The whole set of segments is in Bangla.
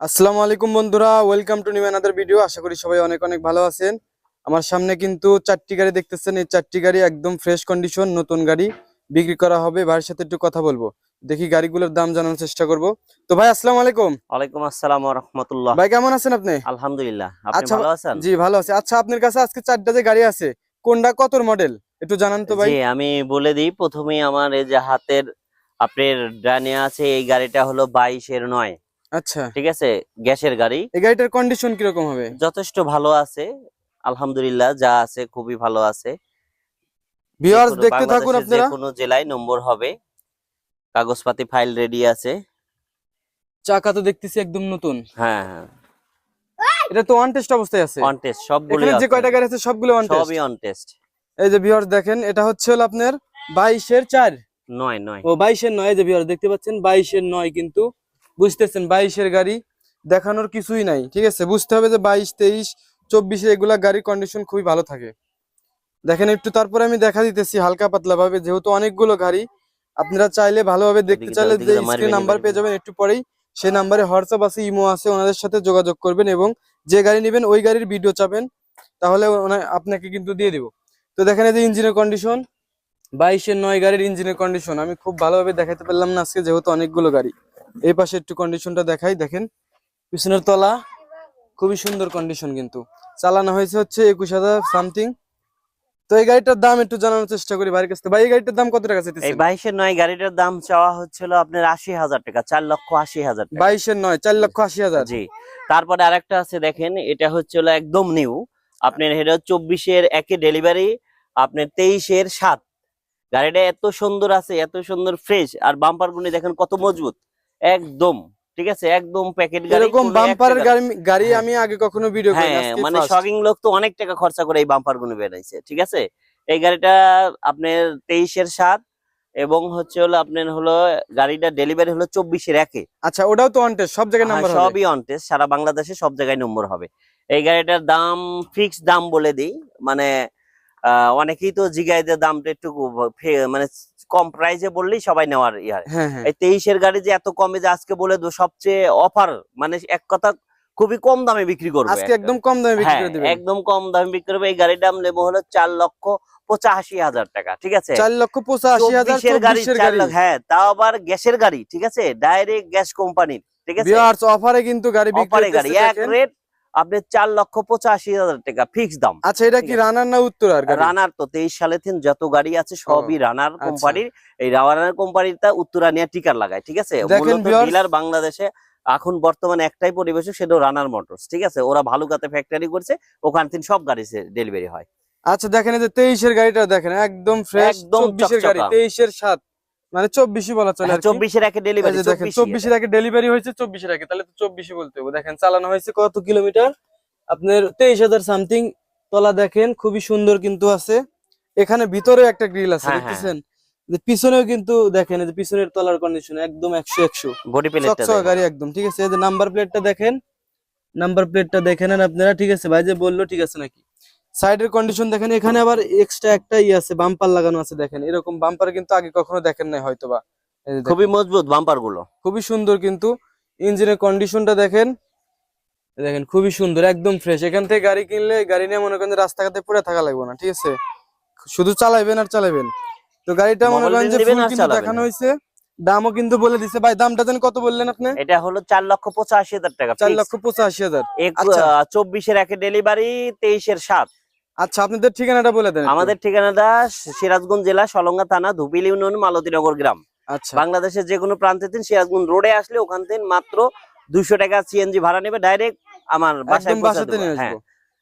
আসসালামু আলাইকুম বন্ধুরা welcome to new another video আশা করি সবাই অনেক অনেক ভালো আছেন। আমার সামনে কিন্তু চারটি গাড়ি দেখতেছেন। এই চারটি গাড়ি একদম ফ্রেশ কন্ডিশন নতুন গাড়ি বিক্রি করা হবে। ভাইয়ের সাথে একটু কথা বলব। দেখি গাড়িগুলোর দাম জানার চেষ্টা করব। তো ভাই আসসালামু আলাইকুম। ওয়ালাইকুম আসসালাম ওয়া রাহমাতুল্লাহ। ভাই কেমন আছেন আপনি? আলহামদুলিল্লাহ। আপনি আচ্ছা, ভালো আছেন? জি ভালো আছি। আচ্ছা আপনার কাছে আজকে চারটা যে গাড়ি আছে কোনটা কতর মডেল একটু জানান তো ভাই। জি আমি বলে দিই। প্রথমেই আমার এই যে হাতের আপনার ডানে আছে এই গাড়িটা হলো বাইশের নয়। আচ্ছা। ঠিক আছে? গ্যাসের গাড়ি। এই গাড়িটার কন্ডিশন কীরকম হবে? যথেষ্ট ভালো আছে। আলহামদুলিল্লাহ যা আছে খুবই ভালো আছে। ভিউয়ার্স দেখতে থাকুন আপনারা। যেকোনো জেলায় নম্বর হবে। কাগজপাতি ফাইল রেডি আছে। চাকা তো দেখতেছি একদম নতুন। হ্যাঁ হ্যাঁ। এটা তো ওয়ান টেস্ট অবস্থায় আছে। অন টেস্ট সবগুলো এখানে যে কয়টা গাড়ি আছে সবগুলো ওয়ান টেস্ট সবই অন টেস্ট এই যে ভিউয়ার্স দেখেন এটা হচ্ছে হলো আপনার বাইশের চার। নয় নয়। ও বাইশের নয় এই যে ভিউয়ার্স দেখতে পাচ্ছেন বাইশের নয় কিন্তু বুঝতেছেন বাইশের গাড়ি দেখানোর কিছুই নাই ঠিক আছে? বুঝতে হবে যে বাইশ তেইশ চব্বিশে এগুলা গাড়ির কন্ডিশন খুবই ভালো থাকে। দেখেন একটু তারপরে আমি দেখা দিতেছি হালকা পাতলা ভাবে যেহেতু অনেকগুলো গাড়ি আপনারা চাইলে ভালোভাবে দেখতে চাইলে যে স্ক্রিন নাম্বার পেয়ে যাবেন একটু পরেই। সেই নাম্বারে হোয়াটসঅ্যাপ আছে ইমো আছে ওনাদের সাথে যোগাযোগ করবেন এবং যে গাড়ি নেবেন ওই গাড়ির ভিডিও চাবেন তাহলে আপনাকে কিন্তু দিয়ে দিব। তো দেখেন এই যে ইঞ্জিনের কন্ডিশন বাইশের নয় গাড়ির ইঞ্জিনের কন্ডিশন আমি খুব ভালোভাবে দেখাতে পারলাম না আজকে যেহেতু অনেকগুলো গাড়ি। এই পাশে একটু কন্ডিশনটা দেখাই দেখেন। পিছনের তলা খুবই সুন্দর কন্ডিশন কিন্তু। চালানো হয়েছে হচ্ছে একুশ হাজার সামথিং তো এই গাড়িটার দাম একটু জানানোর চেষ্টা করি বাড়ির কাছ ভাই এই গাড়িটার দাম কত টাকা এই চাইতেছেন বাইশের নয় গাড়িটার দাম চাওয়া হচ্ছিল আপনার আশি হাজার টাকা চার লক্ষ আশি হাজার টাকা। বাইশের নয় চার লক্ষ আশি হাজার। জি। তারপরে আরেকটা আছে দেখেন এটা হচ্ছে হলো একদম নিউ আপনার এটা চব্বিশের একে ডেলিভারি আপনার তেইশের সাত। গাড়িটা এত সুন্দর আছে এত সুন্দর ফ্রেশ আর বাম্পার গুলি দেখেন কত মজবুত। একদম ঠিক আছে? একদম প্যাকেট গাড়ি এরকম বাম্পারের গাড়ি হ্যাঁ। আমি আগে কখনো ভিডিও করি হ্যাঁ মানে শকিং লোক তো অনেক টাকা খরচা করে এই বাম্পারগুলো বেরাইছে ঠিক আছে? এই গাড়িটা আপনার তেইশের সাত এবং হচ্ছে হলো আপনার হলো গাড়িটা ডেলিভারি হলো চব্বিশের একে। আচ্ছা ওটাও তো অনটেস্ট সব জায়গায় হ্যাঁ, নাম্বার হবে? সবই অন টেস্ট সারা বাংলাদেশে সব জায়গায় নম্বর হবে। এই গাড়িটার দাম ফিক্স দাম বলে দিই মানে আহ, অনেকেই তো জিগাইদের দামটা একটু মানে কম প্রাইসে বললেই সবাই নেওয়ার ইয়ার হ্যাঁ। হ্যাঁ এই তেইশের গাড়ি যে এত কমে যে আজকে বলে দেবো সবচেয়ে অফার মানে এক কথা খুবই কম দামে বিক্রি করবে আজকে একদম কম দামে বিক্রি হ্যাঁ করে একদম কম দামে বিক্রি করবে। এই গাড়ির দাম নেব হলো চার লক্ষ পঁচাশি হাজার টাকা ঠিক আছে? চার লক্ষ পঁচাশি হাজার গাড়ি লক্ষ হ্যাঁ তাও আবার গ্যাসের গাড়ি ঠিক আছে? ডাইরেক্ট গ্যাস কোম্পানির ঠিক আছে? অফারে কিন্তু গাড়ি বিক্রি অফারে গাড়ি। এক রেট আপনার চার লক্ষ পঁচাশি হাজার টাকা ফিক্স দাম। আচ্ছা এটা কি রানার না উত্তরার গাড়ি? রানার তো তেইশ সালে থেকে যত গাড়ি আছে সবই রানার আচ্ছা। কোম্পানির এই রানার কোম্পানিটা উত্তরানিয়া টিকার লাগায় ঠিক আছে? ডিলার বাংলাদেশে এখন বর্তমানে একটাই পরিবেশ সেটা রানার মোটরস ঠিক আছে? ওরা ভালুকাতে ফ্যাক্টরি করছে ওখান থেকে সব গাড়ি ডেলিভারি হয়। আচ্ছা দেখেন এই যে তেইশের গাড়িটা দেখেন একদম ফ্রেশ একদম তেইশের সাত। মানে চব্বিশই বলা চলে চব্বিশের একে ডেলিভারি দেখেন চব্বিশের আগে ডেলিভারি হয়েছে চব্বিশের আগে তাহলে তো চব্বিশে বলতে হবে। দেখেন চালানো হয়েছে কত কিলোমিটার? আপনার তেইশ হাজার সামথিং। তলা দেখেন খুবই সুন্দর কিন্তু আছে। এখানে ভিতরে একটা গ্রিল আছে হ্যাঁ, হ্যাঁ। দেখতেছেন? পিছনেও কিন্তু দেখেন যে পিছনের তলার কন্ডিশন একদম একশো একশো। বডি গাড়ি একদম ঠিক আছে? এই যে নাম্বার প্লেটটা দেখেন নাম্বার প্লেটটা দেখে নেন আপনারা ঠিক আছে? ভাই যে বলল ঠিক আছে নাকি? সাইডের কন্ডিশন দেখেন এখানে আবার এক্সট্রা একটা ই আছে বাম্পার লাগানো আছে দেখেন। এরকম বাম্পার কিন্তু আগে কখনো দেখেন নাই হয়তোবা। খুবই মজবুত বাম্পারগুলো। খুবই সুন্দর কিন্তু। ইঞ্জিনের কন্ডিশনটা দেখেন। দেখেন খুবই সুন্দর একদম ফ্রেশ এখান থেকে গাড়ি কিনলে গাড়ি নিয়ে মনে করেন রাস্তাঘাটে পড়ে থাকা লাগবে না ঠিক আছে? শুধু চালাইবেন আর চালাবেন তো গাড়িটা মনে করেন যে দেখানো হয়েছে। দামও কিন্তু বলে দিছে। ভাই দামটা যেন কত বললেন আপনি? এটা হলো চার লক্ষ পঁচাশি হাজার টাকা চার। লক্ষ পঁচাশি হাজার। এক- আচ্ছা। চব্বিশের একে ডেলিভারি তেইশের সাত। আচ্ছা আপনাদের ঠিকানাটা বলে দেন আমাদের ঠিকানাটা সিরাজগঞ্জ জেলা সলঙ্গা থানা ধুপিল ইউনিয়ন মালতীনগর গ্রাম। আচ্ছা। বাংলাদেশের যে কোনো প্রান্তে দিন সিরাজগঞ্জ রোডে আসলে ওখান থেকে মাত্র দুইশো টাকা সিএনজি ভাড়া নেবে ডাইরেক্ট আমার বাসায় হ্যাঁ।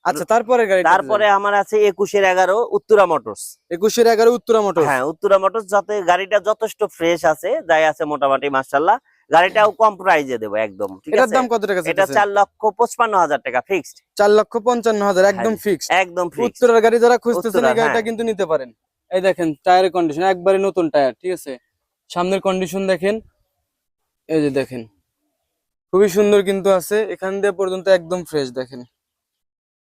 আচ্ছা তারপরে গাড়ি তারপরে আমার আছে একুশের এগারো উত্তরা মোটরস। একুশের এগারো উত্তরা মোটর হ্যাঁ উত্তরা মোটরস যাতে গাড়িটা যথেষ্ট ফ্রেশ আছে যাই আছে মোটামুটি মার্শাল্লাহ গাড়িটাও কম প্রাইজে দেবো একদম ঠিক এটার আছে? দাম কত টাকা এটা? চার লক্ষ পঁচপান্ন হাজার টাকা ফিক্সড চার লক্ষ পঞ্চান্ন হাজার একদম হ্যাঁ, ফিক্সড একদম ফিক্সড উত্তরের গাড়ি যারা খুঁজতেছেন এই গাড়িটা হ্যাঁ। কিন্তু নিতে পারেন। এই দেখেন টায়ারের কন্ডিশন একবারে নতুন টায়ার ঠিক আছে? সামনের কন্ডিশন দেখেন এই যে দেখেন খুবই সুন্দর কিন্তু আছে এখান দিয়ে পর্যন্ত একদম ফ্রেশ দেখেন।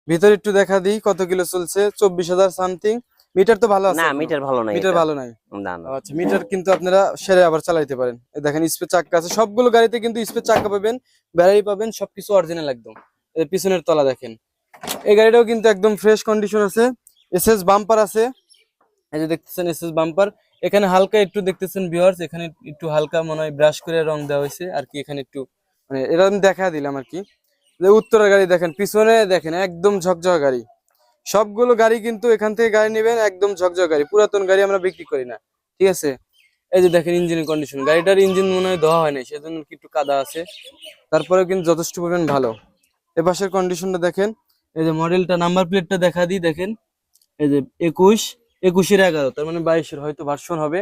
ভিতরে একটু দেখা দিই কত কিলো চলছে? চব্বিশ হাজার সামথিং মিটার তো ভালো আছে না মিটার ভালো নাই মিটার ভালো নাই? না না। আচ্ছা মিটার কিন্তু আপনারা সেরে আবার চালাইতে পারেন। এই দেখেন স্পেস চাক্কা আছে। সবগুলো গাড়িতে কিন্তু স্পেস চাকা পাবেন ব্যাটারি পাবেন সবকিছু অরিজিনাল একদম। এই পিছনের তলা দেখেন। এই গাড়িটাও কিন্তু একদম ফ্রেশ কন্ডিশন আছে। এসএস বাম্পার আছে। এই যে দেখতেছেন এসএস বাম্পার এখানে হালকা একটু দেখতেছেন ভিউয়ার্স এখানে একটু হালকা মনে হয় ব্রাশ করে রং দেওয়া হয়েছে। আর কি এখানে একটু মানে এরকম দেখা দিলাম আর কি। যে উত্তরের গাড়ি দেখেন পিছনে দেখেন একদম ঝকঝক গাড়ি। সবগুলো গাড়ি কিন্তু এখান থেকে গাড়ি নেবেন একদম ঝকঝক গাড়ি। পুরাতন গাড়ি আমরা বিক্রি করি না ঠিক আছে? এই যে দেখেন ইঞ্জিনের কন্ডিশন গাড়িটার ইঞ্জিন মনে হয় ধোয়া হয় নাই সেজন্য কি একটু কাদা আছে। তারপরেও কিন্তু যথেষ্ট পরিমাণ ভালো। এ পাশের কন্ডিশনটা দেখেন এই যে মডেলটা নাম্বার প্লেটটা দেখা দিই দেখেন। এই যে একুশ একুশের এগারো তার মানে বাইশের হয়তো ভার্সন হবে।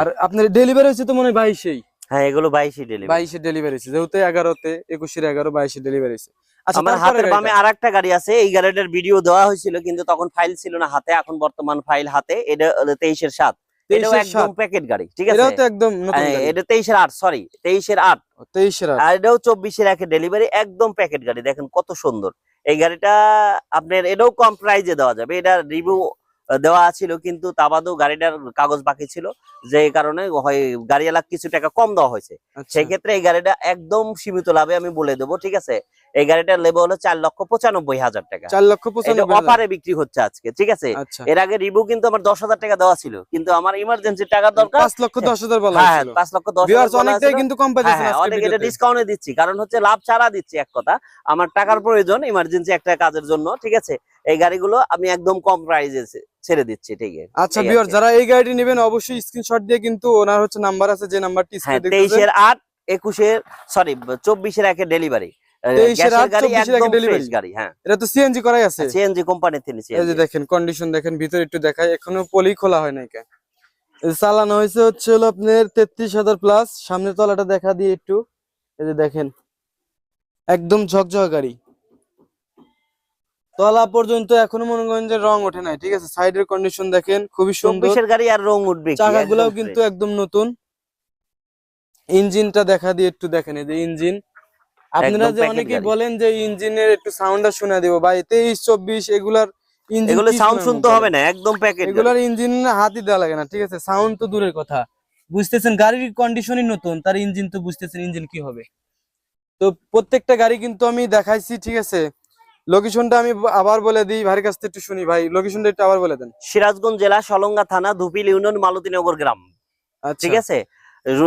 আর আপনার ডেলিভারি হয়েছে তো মনে হয় বাইশেই। হ্যাঁ এগুলো বাইশই ডেলিভারি বাইশে ডেলিভারি হয়েছে যেহেতু এগারোতে একুশের এগারো বাইশে ডেলিভারি হয়েছে আচ্ছা আমার হাতের বামে গাড়িটা। আর একটা গাড়ি আছে এই গাড়িটার ভিডিও দেওয়া হয়েছিল কিন্তু তখন ফাইল ছিল না হাতে এখন বর্তমান ফাইল হাতে এটা হলো তেইশের সাত এটাও 23 একদম সাত। প্যাকেট গাড়ি ঠিক আছে এটাও তো একদম নতুন হ্যাঁ, গাড়ি। এটা সরি তেইশের আট তেইশের আট। আর এটাও ডেলিভারি একদম প্যাকেট গাড়ি দেখেন কত সুন্দর এই গাড়িটা আপনার এটাও কম প্রাইজে দেওয়া যাবে এটা রিভিউ দেওয়া আছিল কিন্তু তা বাদেও গাড়িটার কাগজ বাকি ছিল। যে কারণে হয় গাড়িওয়ালা কিছু টাকা কম দেওয়া হয়েছে। আচ্ছা। সেক্ষেত্রে এই গাড়িটা একদম সীমিত লাভে আমি বলে দেবো ঠিক আছে? এই গাড়িটার লেবে হলো চার লক্ষ পঁচানব্বই হাজার টাকা। চার লক্ষ পঁচানব্বই অফারে বিক্রি হচ্ছে আজকে ঠিক আছে? আচ্ছা। এর আগে রিভিউ কিন্তু আমার দশ হাজার টাকা দেওয়া ছিল কিন্তু আমার ইমার্জেন্সি টাকা দরকার পাঁচ লক্ষ দশ হাজার বলা হ্যাঁ পাঁচ লক্ষ দশ অনেকটাই কিন্তু কম হ্যাঁ হ্যাঁ অনেক এটা ডিসকাউন্টে দিচ্ছি কারণ হচ্ছে লাভ ছাড়া দিচ্ছি এক কথা। আমার টাকার প্রয়োজন ইমার্জেন্সি একটা কাজের জন্য ঠিক আছে? এই গাড়িগুলো আমি একদম কম প্রাইজে ছেড়ে দিচ্ছি ঠিক আছে? আচ্ছা ভিউয়ার যারা এই গাড়িটি নেবেন অবশ্যই স্ক্রিনশট দিয়ে কিন্তু ওনার হচ্ছে নাম্বার আছে যে নাম্বারটি হ্যাঁ স্ক্রিনে দেখতেছেন। তেইশের আট একুশের সরি চব্বিশের একে ডেলিভারি 23 এর আট, 24 এর একে একদম হ্যাঁ। হয় চালানো হয়েছে হচ্ছে হলো আপনার তেত্রিশ হাজার প্লাস সামনের তলাটা দেখা দিয়ে একটু। এই যে দেখেন একদম ঝকঝক গাড়ি। তলা পর্যন্ত এখনও মনে করেন যে রং ওঠে নাই ঠিক আছে? সাইডের কন্ডিশন দেখেন খুবই সুন্দর। গাড়ি আর রং উঠবে চাকাগুলোও কিন্তু একদম নতুন। ইঞ্জিনটা দেখা দিয়ে একটু দেখেন এই যে ইঞ্জিন আপনারা যে গাড়ি। বলেন যে ইঞ্জিনের একটু সাউন্ডটা শোনা দিব ভাই। তেইশ চব্বিশ এগুলার ইঞ্জিন এগুলো সাউন্ড শুনতে হবে না একদম প্যাকেট এগুলার ইঞ্জিন হাতই দেওয়া লাগে না ঠিক আছে? সাউন্ড তো দূরের কথা। বুঝতেছেন গাড়ির কন্ডিশনই নতুন তার ইঞ্জিন তো বুঝতেছেন ইঞ্জিন কি হবে। তো প্রত্যেকটা গাড়ি কিন্তু আমি দেখাইছি ঠিক আছে? লোকেশনটা আমি আবার বলে দিই ভাইয়ের কাছ থেকে একটু শুনি ভাই। লোকেশনটা একটু আবার বলে দেন। সিরাজগঞ্জ জেলা সলঙ্গা থানা ধুপিল ইউনিয়ন মালতীনগর গ্রাম। আচ্ছা। ঠিক আছে?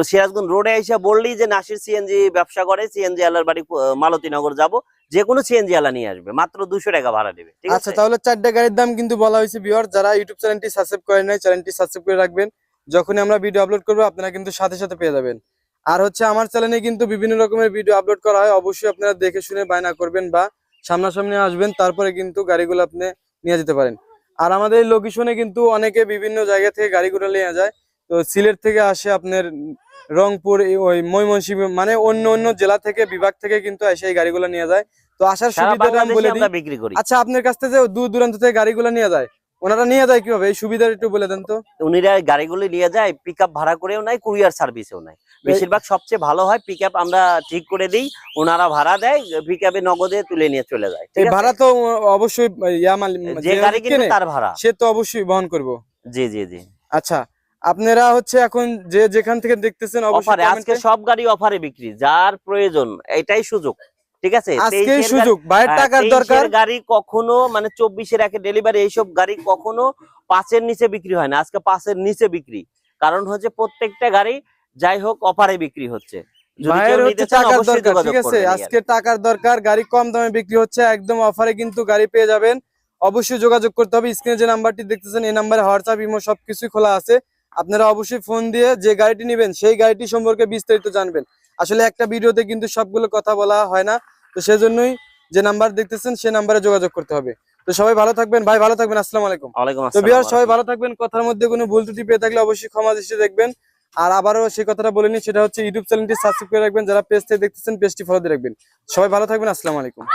সিরাজগঞ্জ রোডে এসে বললি যে নাসির সিএনজি ব্যবসা করে সিএনজি আলার বাড়ি মালতীনগর যাব। যে কোনো সিএনজি আলা নিয়ে আসবে মাত্র দুশো টাকা ভাড়া ঠিক আচ্ছা তাহলে চারটা গাড়ির দাম কিন্তু বলা হয়েছে ভিউয়ার যারা ইউটিউব চ্যানেলটি সাবস্ক্রাইব করেন নাই চ্যানেলটি সাবস্ক্রাইব করে রাখবেন। যখনই আমরা ভিডিও আপলোড করব আপনারা কিন্তু সাথে সাথে পেয়ে যাবেন। আর হচ্ছে আমার চ্যানেলে কিন্তু বিভিন্ন রকমের ভিডিও আপলোড করা হয় অবশ্যই আপনারা দেখে শুনে বায়না করবেন বা সামনাসামনি আসবেন তারপরে কিন্তু গাড়িগুলো আপনি নিয়ে যেতে পারেন। আর আমাদের লোকেশনে কিন্তু অনেকে বিভিন্ন জায়গা থেকে গাড়িগুলো নিয়ে যায়। তো সিলেট থেকে আসে আপনার রংপুর ওই ময়মনসিংহ মানে অন্য অন্য জেলা থেকে বিভাগ থেকে কিন্তু এসে এই গাড়িগুলো নিয়ে যায়। তো আসার সুবিধাটা আমি বলে দিই। বিক্রি করি। আচ্ছা আপনার কাছ থেকে যে দূর দূরান্ত থেকে গাড়িগুলো নিয়ে যায়। ওনারা নিয়ে যায় কীভাবে? এই সুবিধাটা একটু বলে দেন তো। উনিরা গাড়িগুলো নিয়ে যায় পিক ভাড়া করেও নাই কুরিয়ার সার্ভিসেও নাই বেশিরভাগ সবচেয়ে ভালো হয় পিক আপ আমরা ঠিক করে দিই ওনারা ভাড়া দেয় পিক আপে নগদে তুলে নিয়ে চলে যায়। এই ভাড়া তো অবশ্যই ইয়া যে গাড়ি কেনে, তার ভাড়া। সে তো অবশ্যই বহন করব। জি জি জি। আচ্ছা আপনারা হচ্ছে এখন যে যেখান থেকে দেখতেছেন অবশ্যই অফারে আজকে সব গাড়ি অফারে বিক্রি যার প্রয়োজন এটাই সুযোগ ঠিক আছে? আজকেই সুযোগ ভাইয়ের হ্যাঁ, টাকার দরকার। গাড়ি কখনো মানে চব্বিশের একে ডেলিভারি এইসব গাড়ি কখনো পাঁচের নিচে বিক্রি হয় না আজকে পাঁচের নিচে বিক্রি। কারণ হচ্ছে প্রত্যেকটা গাড়ি যাই হোক অফারে বিক্রি হচ্ছে। টাকার দরকার ঠিক আছে? আজকে টাকার দরকার গাড়ি কম দামে বিক্রি হচ্ছে একদম অফারে কিন্তু গাড়ি পেয়ে যাবেন। অবশ্যই যোগাযোগ করতে হবে স্ক্রিনে যে নাম্বারটি দেখতেছেন এই নাম্বারে হোয়াটসঅ্যাপ ইমো সবকিছুই খোলা আছে। আপনারা অবশ্যই ফোন দিয়ে যে গাড়িটি নেবেন সেই গাড়িটি সম্পর্কে বিস্তারিত জানবেন। আসলে একটা ভিডিওতে কিন্তু সবগুলো কথা বলা হয় না। তো সেজন্যই যে নাম্বার দেখতেছেন সেই নাম্বারে যোগাযোগ করতে হবে। তো সবাই ভালো থাকবেন। ভাই ভালো থাকবেন। আসসালামু আলাইকুম। তো বিহার সবাই ভালো থাকবেন। কথার মধ্যে কোনো ভুল ত্রুটি পেয়ে থাকলে অবশ্যই ক্ষমা দৃষ্টি দেখবেন। আর আবারও সেই কথাটা বলিনি সেটা হচ্ছে ইউটিউব চ্যানেলটি সাবস্ক্রাইব করে রাখবেন। যারা পেজ থেকে দেখতেছেন পেজটি ফলো দিয়ে রাখবেন। সবাই ভালো থাকবেন। আসসালামু আলাইকুম।